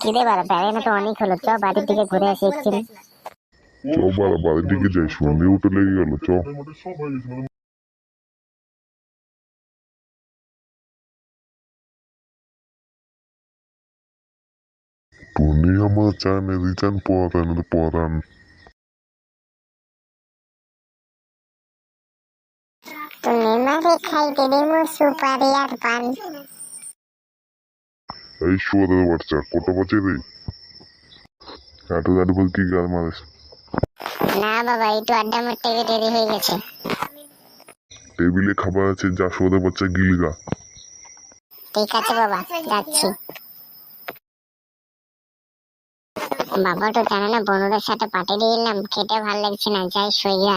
কি বাড়া বেড়ানো তো অনেক হলো। চ বাড়ির দিকে ঘুরে আসি একদিন চ বাড়া বাড়ির দিকে যাই। সন্ধে উঠে লেগে গেল চ। টুনি আমার চান এদি চান পরান পরান তুমি মারে খাইতে দেবো সুপারি আর পান। এই শুয়াদের বাচ্চা কত বাজে রে কাটু কাটু বল কি গাল মারিস? না বাবা একটু আড্ডা মারতে গিয়ে দেরি হয়ে গেছে। টেবিলে খাবার আছে যা শুয়াদের বাচ্চা গিলগা ঠিক আছে বাবা যাচ্ছি। বাবা তো জানে না বনুদের সাথে পাঠিয়ে দিয়ে এলাম খেতে ভালো লাগছে না যাই সইয়া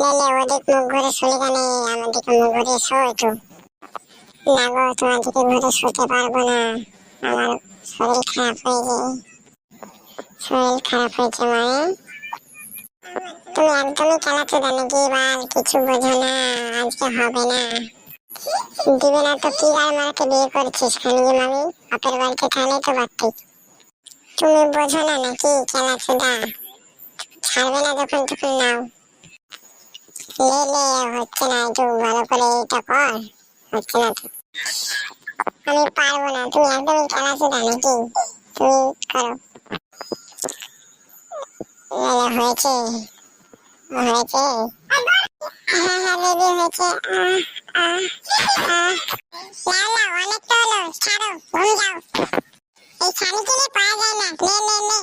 লেলে ওদিক মুখ ঘুরে শুলি কেন ঘুরে শো না গো, তোমার ঘুরে শুতে পারব না। আমার শরীর খারাপ খারাপ হয়েছে মানে? কিছু বোঝো না, আজকে হবে না। দিবে না তো কি আর মারাকে বিয়ে করছিস খানগি মামি? বাপের বাড়িতে থাকলে তো পারতি তুমি বোঝো না নাকি চালাচ্ছো দা ছাড়বে না যখন তখন নাও। লে লে হচ্ছে না, একটু ভালো করে এটা কর, হচ্ছে না তো। আমি পারব না, তুমি একদমই চালাচ্ছো দা নাকি? তুমি করো। হয়েছে হয়েছে। হ্যাঁ হ্যাঁ রেডি হয়েছে এই স্বামীকে পাওয়া যায় না, নে নে নে।